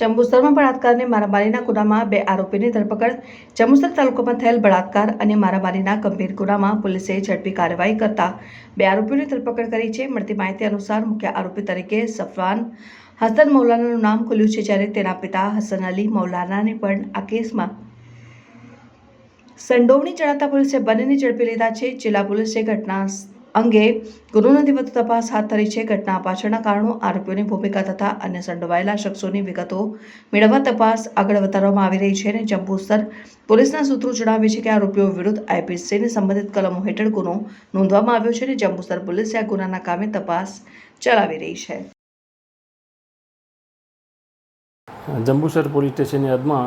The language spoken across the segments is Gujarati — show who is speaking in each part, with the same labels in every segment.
Speaker 1: જંબુસરમાં બળાત્કારને મારામારીના ગુનામાં બે આરોપીની ધરપકડ. જંબુસર તાલુકામાં થયેલ બળાત્કાર અને મારામારીના ગંભીર ગુનામાં પોલીસે ઝડપી કાર્યવાહી કરતા બે આરોપીઓની ધરપકડ કરી છે. મળતી માહિતી અનુસાર મુખ્ય આરોપી તરીકે સફવાન હસન મૌલાનાનું નામ ખુલ્યું છે, જ્યારે તેના પિતા હસન અલી મૌલાનાને પણ આ કેસમાં સંડોવણી ચડાવતા પોલીસે બંનેને ઝડપી લીધા છે. જિલ્લા પોલીસે ઘટના અંગે ગુનો નોંધી વધુ તપાસ હાથ ધરી છે. ઘટના પાછળના કારણો, આરોપીઓની ભૂમિકા તથા અન્ય સંડોવાયેલા શખ્સોની વિગતો મેળવવા તપાસ આગળ વધારવામાં આવી રહી છે અને જંબુસર પોલીસના સૂત્રો જણાવે છે કે આરોપીઓ વિરુદ્ધ આઈપીસીની સંબંધિત કલમો હેઠળ ગુનો નોંધવામાં આવ્યો છે અને જંબુસર પોલીસે આ ગુનાના કામે તપાસ ચલાવી રહી છે.
Speaker 2: જંબુસર પોલીસ સ્ટેશનની હદમાં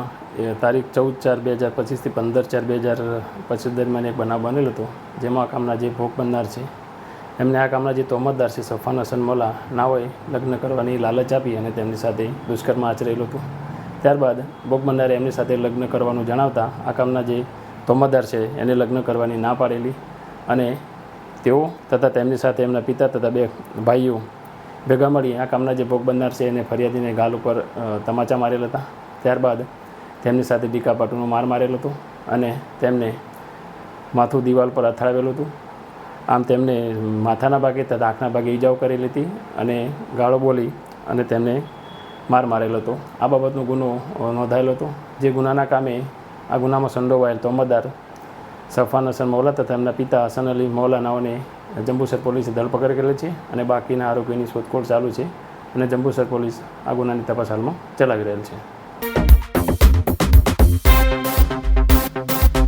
Speaker 2: તારીખ ચૌદ ચાર બે હજાર પચીસથી પંદર ચાર બે હજાર પચીસ દરમિયાન એક બનાવ બનેલો હતો, જેમાં કામના જે ભોગ બનનાર છે એમને આ કામના જે તોમતદાર છે, સફાન હસન મોલા નાઓએ લગ્ન કરવાની લાલચ આપી અને તેમની સાથે દુષ્કર્મ આચરેલું હતું. ત્યારબાદ ભોગ બનનારે એમની સાથે લગ્ન કરવાનું જણાવતા આ કામના જે તોમતદાર છે, એને લગ્ન કરવાની ના પાડેલી અને તેઓ તથા તેમની સાથે એમના પિતા તથા બે ભાઈઓ ભેગા મળી આ કામના જે ભોગ છે, એને ફરિયાદીને ગાલ ઉપર તમાચા મારેલા હતા. ત્યારબાદ તેમની સાથે ડીકા પાટુનો માર મારેલો હતો અને તેમને માથું દિવાલ પર અથડાવેલું હતું. આમ તેમને માથાના ભાગે તથા આંખના ભાગે ઈજાઓ કરેલી હતી અને ગાળો બોલી અને તેમને માર મારેલો હતો. આ બાબતનો ગુનો નોંધાયેલો હતો. જે ગુનાના કામે આ ગુનામાં સંડોવાયેલ તોમતદાર સફાન હસન મૌલા તથા એમના પિતા હસન અલી મૌલાનાઓને જંબુસર પોલીસે ધરપકડ કરેલી છે અને બાકીના આરોપીની શોધખોળ ચાલુ છે અને જંબુસર પોલીસ આ ગુનાની તપાસ હાલમાં ચલાવી રહેલ છે.